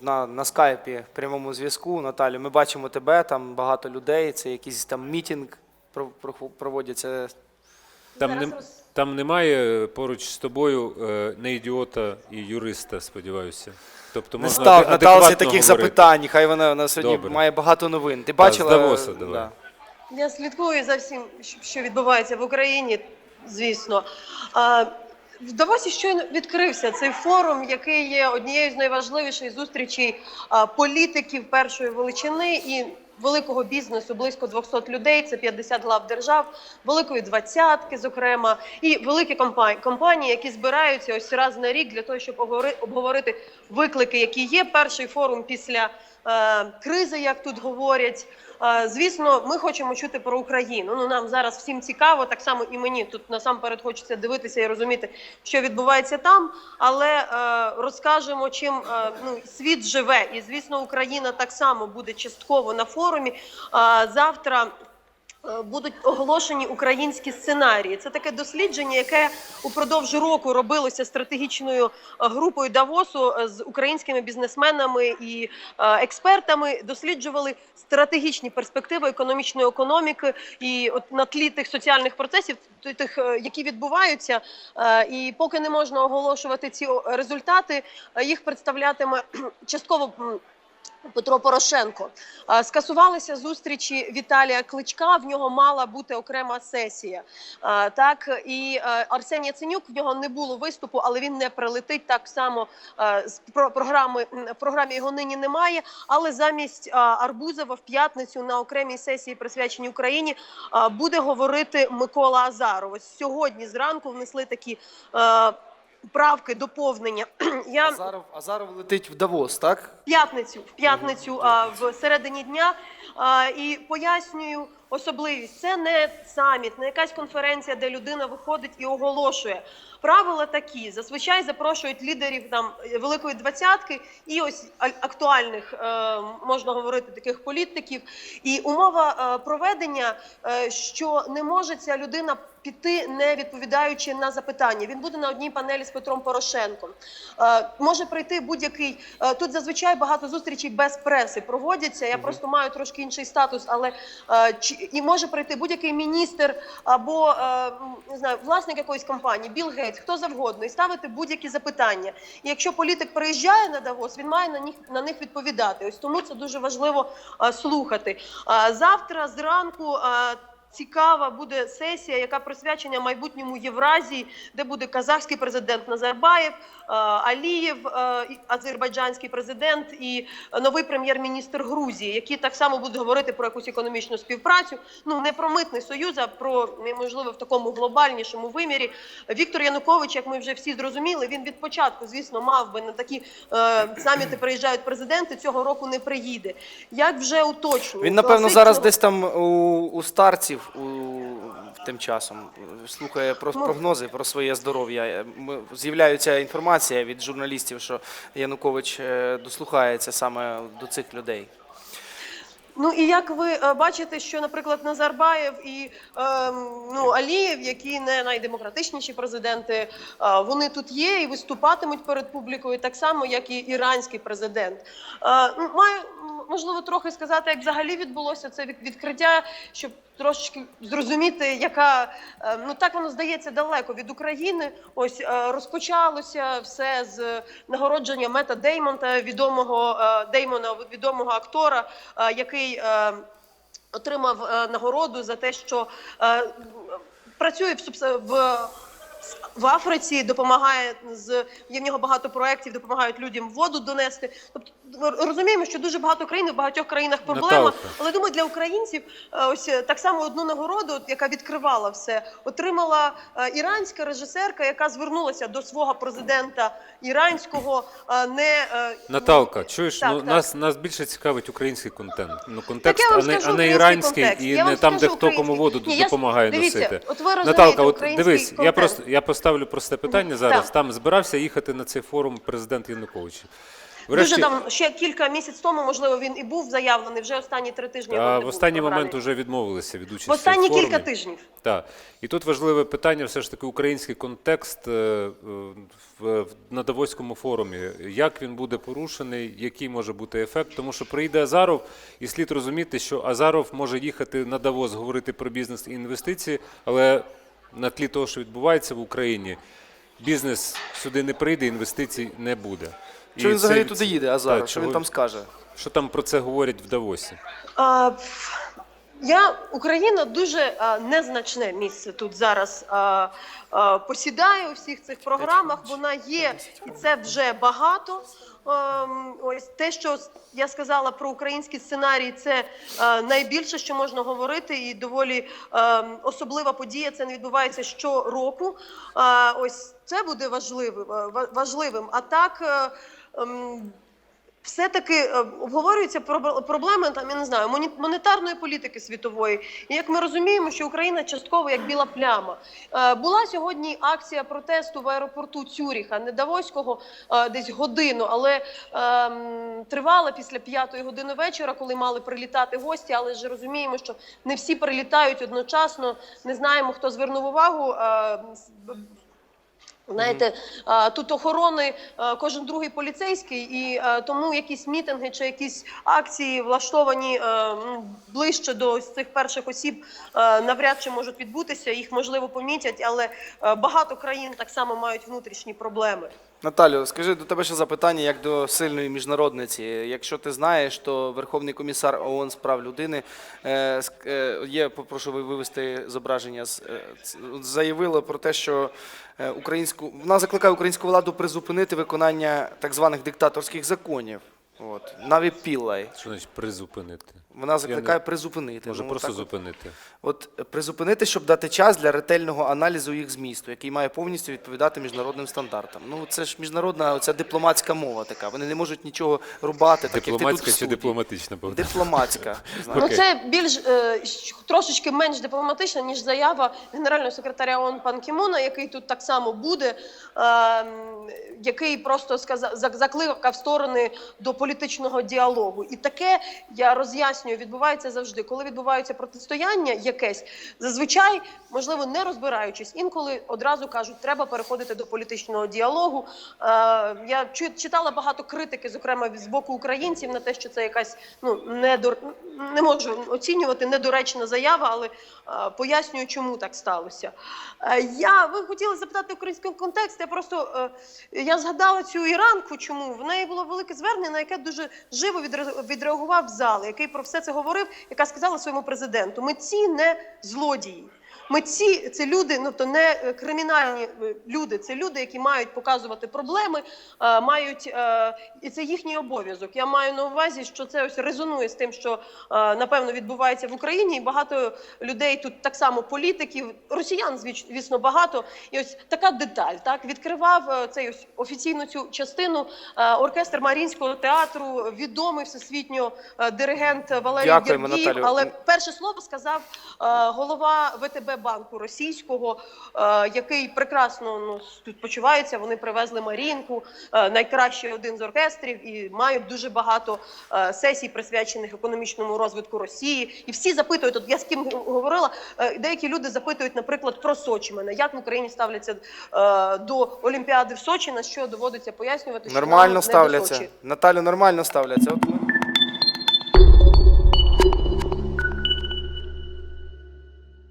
на, на скайпі в прямому зв'язку. Наталю, ми бачимо тебе, там багато людей, це якийсь там мітінг про- про- проводяться. Там, не, роз- там немає поруч з тобою е, не ідіота і юриста, сподіваюся. Тобто Не можна став аде- Наталці таких говорити. запитань. Хай вона, вона сьогодні Добре. має багато новин. Ти бачила? Давоса давай. Я слідкую за всім, що- що відбувається в Україні, звісно. А, В щойно відкрився цей форум, який є однією з найважливіших зустрічей політиків першої величини і великого бізнесу близько 200 людей. Це 50 глав держав, великої двадцятки, зокрема, і великі компанії, які збираються ось раз на рік для того, щоб обговори- обговорити виклики, які є. Перший форум після е, кризи, як тут говорять. Е, Звісно, ми хочемо чути про Україну. Ну нам зараз всім цікаво, так само і мені тут насамперед хочеться дивитися і розуміти, що відбувається там. Але е, розкажемо, чим ну світ живе, і звісно, Україна так само буде частково на форумі. Завтра. Е, Будуть оголошені українські сценарії. Це таке дослідження, яке упродовж року робилося стратегічною е, групою Давосу е, з українськими бізнесменами і експертами. Досліджували стратегічні перспективи економічної економіки і от на тлі тих соціальних процесів, тих, які відбуваються. І поки не можна оголошувати ці результати, їх представлятиме частково. Петро Порошенко скасувалися зустрічі Віталія Кличка. В нього мала бути окрема сесія. Так і е, Арсеній Яценюк в нього не було виступу, але він не прилетить так само. е, З про- програми програмі його нині немає. Але замість е, Арбузова в п'ятницю на окремій сесії, присвяченій Україні, буде говорити Микола Азаров. Ось сьогодні зранку внесли такі. Правки доповнення. Я Азаров, Азаров летить в Давос, так? В п'ятницю, в п'ятницю а, в середині дня а, і пояснюю особливість. Це не саміт, не якась конференція, де людина виходить і оголошує. Правила такі: зазвичай запрошують лідерів там великої двадцятки і ось актуальних е, можна говорити таких політиків. І умова е, проведення, е, що не може ця людина піти, не відповідаючи на запитання. Він буде на одній панелі з Петром Порошенком. Е, може прийти будь-який е, тут зазвичай багато зустрічей без преси проводяться. Я просто маю трошки інший статус, але е, чи і може прийти будь-який міністр або е, не знаю, власник якоїсь компанії, Білл Гейтс, хто завгодно, і ставити будь-які запитання. І якщо політик приїжджає на Давос, він має на них на них відповідати. Ось тому це дуже важливо е, слухати. Е, завтра зранку. Цікава буде сесія, яка присвячена майбутньому Євразії, де буде казахський президент Назарбаєв, е, Алієв, е, азербайджанський президент і новий прем'єр-міністр Грузії, які так само будуть говорити про якусь економічну співпрацю. Ну не про митний союз, а про можливо в такому глобальнішому вимірі. Віктор Янукович, як ми вже всі зрозуміли, він від початку, звісно, мав би на такі е, саміти приїжджають президенти. Цього року не приїде. Як вже уточнюю, Він, напевно, зараз десь там у, у старців у, тим часом слухає про Ну. прогнози про своє здоров'я. З'являється інформація від журналістів, що Янукович е, дослухається саме до цих людей. Ну і як ви е, бачите, що, наприклад, Назарбаєв і ем, ну Алієв, які не найдемократичніші президенти, е, вони тут є і виступатимуть перед публікою, так само, як і іранський президент. Е, маю можливо трохи сказати, як взагалі відбулося це відкриття, щоб трошечки зрозуміти, яка е, ну так воно здається далеко від України. Ось е, розпочалося все з нагородження Мета Деймонта, відомого е, Деймона, відомого актора, який отримав нагороду за те, що працює в в. В Африці допомагає з є в нього багато проєктів, допомагають людям воду донести. Тобто розуміємо, що дуже багато країн в багатьох країнах проблема. Наталка. Але думаю, для українців е, ось е, так само одну нагороду, яка відкривала все, отримала е, іранська режисерка, яка звернулася до свого президента іранського. Не Наталка, чуєш, Так, ну так. нас нас більше цікавить український контент. Ну контекст, а не скажу а не іранський контекст. і Я не там, де хто кому воду я допомагає дивіться, носити. от ви Наталка, от дивись, я просто я поставлю просте питання зараз. Так. Там збирався їхати на цей форум президент Янукович. Врешті- Дуже давно, ще кілька місяців тому, можливо, він і був заявлений. Вже останні три тижні. А в останній момент вже відмовилися від участі в останні в кілька тижнів. Так. І тут важливе питання, все ж таки, український контекст е, е, в- на Давоському форумі. Як він буде порушений, який може бути ефект? Тому що прийде Азаров, і слід розуміти, що Азаров може їхати на Давос, говорити про бізнес і інвестиції, але на тлі того, що відбувається в Україні, бізнес сюди не прийде, інвестицій не буде. Що він взагалі туди їде, а зараз? що він там скаже? Що там про це говорять в Давосі? А, я Україна дуже а, незначне місце тут зараз а, а, посідає у всіх цих програмах. Вона є, і це вже багато. Ем, ось те, що я сказала про український сценарій, це е, найбільше, що можна говорити, і доволі ем, особлива подія. Це не відбувається щороку. Е, ось це буде важливим. е, важливим. А так. е, ем, все-таки е, обговорюються проб- проблеми там, я не знаю, монетарної політики світової. І як ми розуміємо, що Україна частково як біла пляма. Е, Була сьогодні акція протесту в аеропорту Цюріха, не Давоського, е, десь годину, але ем, тривала після п'ятої години вечора, коли мали прилітати гості. Але ж розуміємо, що не всі прилітають одночасно. Не знаємо, хто звернув увагу. е, Знаєте, тут охорони кожен другий поліцейський, і тому якісь мітинги чи якісь акції влаштовані е, ближче до цих перших осіб е, навряд чи можуть відбутися. Їх можливо помітять, але е, багато країн так само мають внутрішні проблеми. Наталю, скажи до тебе ще запитання як до сильної міжнародниці. Якщо ти знаєш, то Верховний комісар ООН з прав людини е, е, є, попрошу ви вивести зображення. з- е, заявила про те, що е, українську вона закликає українську владу призупинити виконання так званих диктаторських законів. От Наві Піллай. Що значить призупинити? Вона закликає не- призупинити. Може Ну, просто так зупинити. От е, призупинити, щоб дати час для ретельного аналізу їх змісту, який має повністю відповідати міжнародним стандартам. Ну це ж міжнародна оця дипломатська мова така. Вони не можуть нічого рубати. Так як ти тут Дипломатська чи дипломатична Богдан? Дипломатська. Ну це більш е, трошечки менш дипломатично, ніж заява генерального секретаря ООН Пан Кімона, який тут так само буде, е, який просто сказав закликав сторони до політичного діалогу. І таке я роз'яснюю, відбувається завжди. Коли відбувається протистояння якесь, зазвичай можливо не розбираючись, інколи одразу кажуть, треба переходити до політичного діалогу. Е, я читала багато критики, зокрема з боку українців, на те, що це якась ну недор... не можу оцінювати недоречна заява, але е, пояснюю, чому так сталося. Е, я ви хотіли запитати український контекст. Я просто е, я згадала цю іранку. Чому в неї було велике звернення, на яке дуже живо відре- відреагував зал, який про все це говорив, яка сказала своєму президенту: ми ці не злодії. Митці це люди, ну то не е, кримінальні е, люди, це люди, які мають показувати проблеми, е, мають і це їхній обов'язок. Я маю на увазі, що це ось резонує з тим, що напевно відбувається в Україні, і багато людей тут так само політиків, росіян, звісно, багато. І ось така деталь. Так відкривав цей ось офіційну цю частину оркестр Марінського театру, відомий всесвітньо диригент Валерій Дякуємо, Гергіїв, але перше слово сказав голова ВТБ банку російського, е, який прекрасно ну, тут почувається. Вони привезли Марінку, е, найкращий один з оркестрів, і мають дуже багато е, сесій, присвячених економічному розвитку Росії. І всі запитують, от я з ким говорила, деякі люди запитують, наприклад, про Сочі мене, як в Україні ставляться до Олімпіади в Сочі, на що доводиться пояснювати, що Нормально ставляться. Наталю, нормально ставляться. От